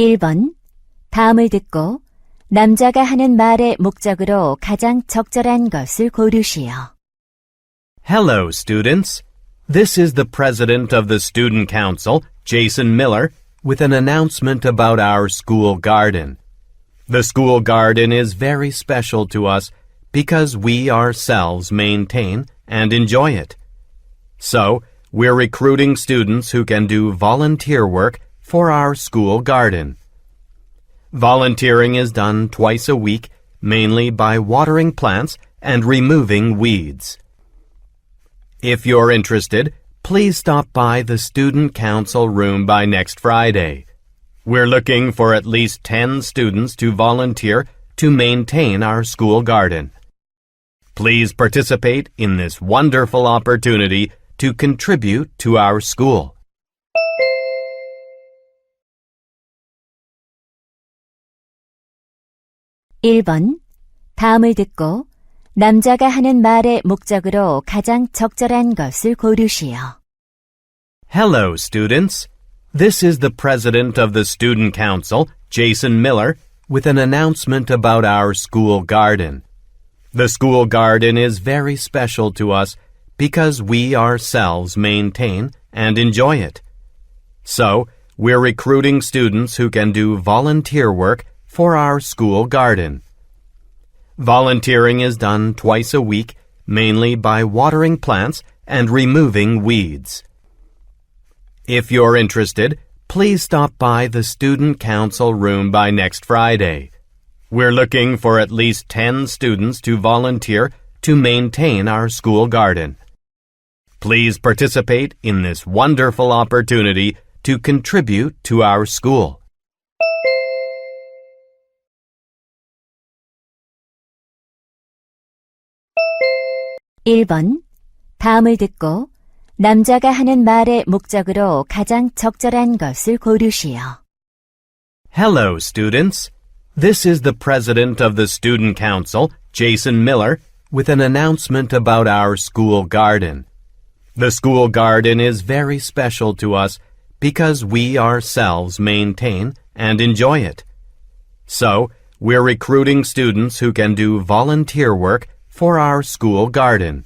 1번. 다음을 듣고 남자가 하는 말의 목적으로 가장 적절한 것을 고르시오. Hello, students. This is the president of the Student Council, Jason Miller, with an announcement about our school garden. The school garden is very special to us because we ourselves maintain and enjoy it. So, we're recruiting students who can do volunteer work for our school garden. Volunteering is done twice a week, mainly by watering plants and removing weeds. If you're interested, please stop by the Student Council room by next Friday. We're looking for at least 10 students to volunteer to maintain our school garden. Please participate in this wonderful opportunity to contribute to our school. 일 번 다음을 듣고 남자가 하는 말의 목적으로 가장 적절한 것을 고르시오. Hello, students. This is the president of the Student Council, Jason Miller, with an announcement about our school garden. The school garden is very special to us because we ourselves maintain and enjoy it. So, we're recruiting students who can do volunteer work for our school garden. Volunteering is done twice a week, mainly by watering plants and removing weeds. If you're interested, please stop by the Student Council room by next Friday. We're looking for at least 10 students to volunteer to maintain our school garden. Please participate in this wonderful opportunity to contribute to our school. 일 번 다음을 듣고 남자가 하는 말의 목적으로 가장 적절한 것을 고르시오. Hello, students. This is the president of the Student Council, Jason Miller, with an announcement about our school garden. The school garden is very special to us because we ourselves maintain and enjoy it. So, we're recruiting students who can do volunteer work for our school garden.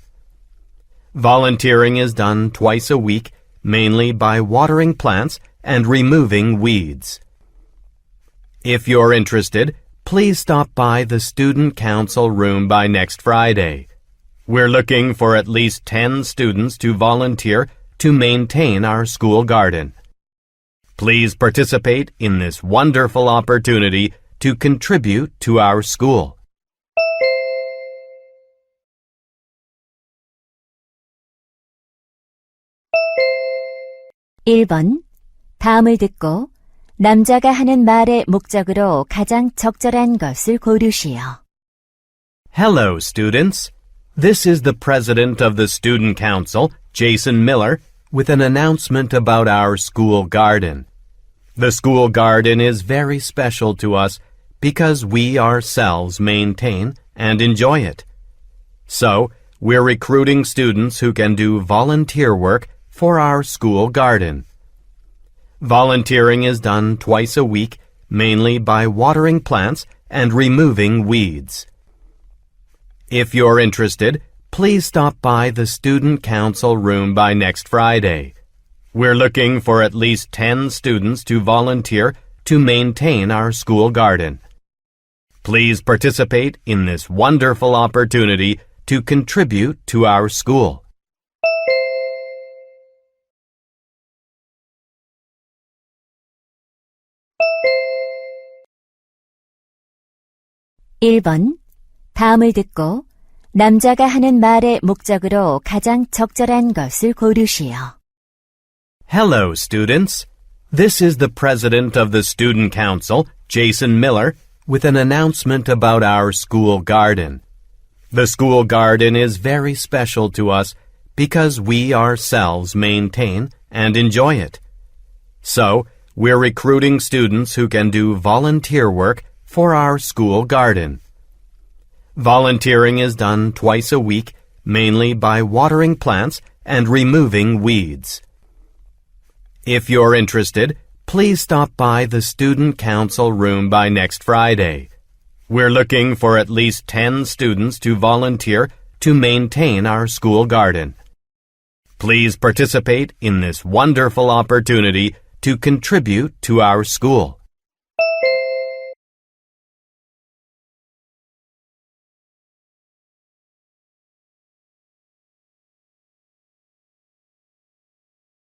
Volunteering is done twice a week, mainly by watering plants and removing weeds. If you're interested, please stop by the Student Council room by next Friday. We're looking for at least 10 students to volunteer to maintain our school garden. Please participate in this wonderful opportunity to contribute to our school. 일 번 다음을 듣고 남자가 하는 말의 목적으로 가장 적절한 것을 고르시오. Hello, students. This is the president of the Student Council, Jason Miller, with an announcement about our school garden. The school garden is very special to us because we ourselves maintain and enjoy it. So, we're recruiting students who can do volunteer work for our school garden. Volunteering is done twice a week, mainly by watering plants and removing weeds. If you're interested, please stop by the Student Council room by next Friday. We're looking for at least 10 students to volunteer to maintain our school garden. Please participate in this wonderful opportunity to contribute to our school. 일 번 다음을 듣고 남자가 하는 말의 목적으로 가장 적절한 것을 고르시오. Hello, students. This is the president of the Student Council, Jason Miller, with an announcement about our school garden. The school garden is very special to us because we ourselves maintain and enjoy it. So, we're recruiting students who can do volunteer work for our school garden. Volunteering is done twice a week, mainly by watering plants and removing weeds. If you're interested, please stop by the Student Council room by next Friday. We're looking for at least 10 students to volunteer to maintain our school garden. Please participate in this wonderful opportunity to contribute to our school.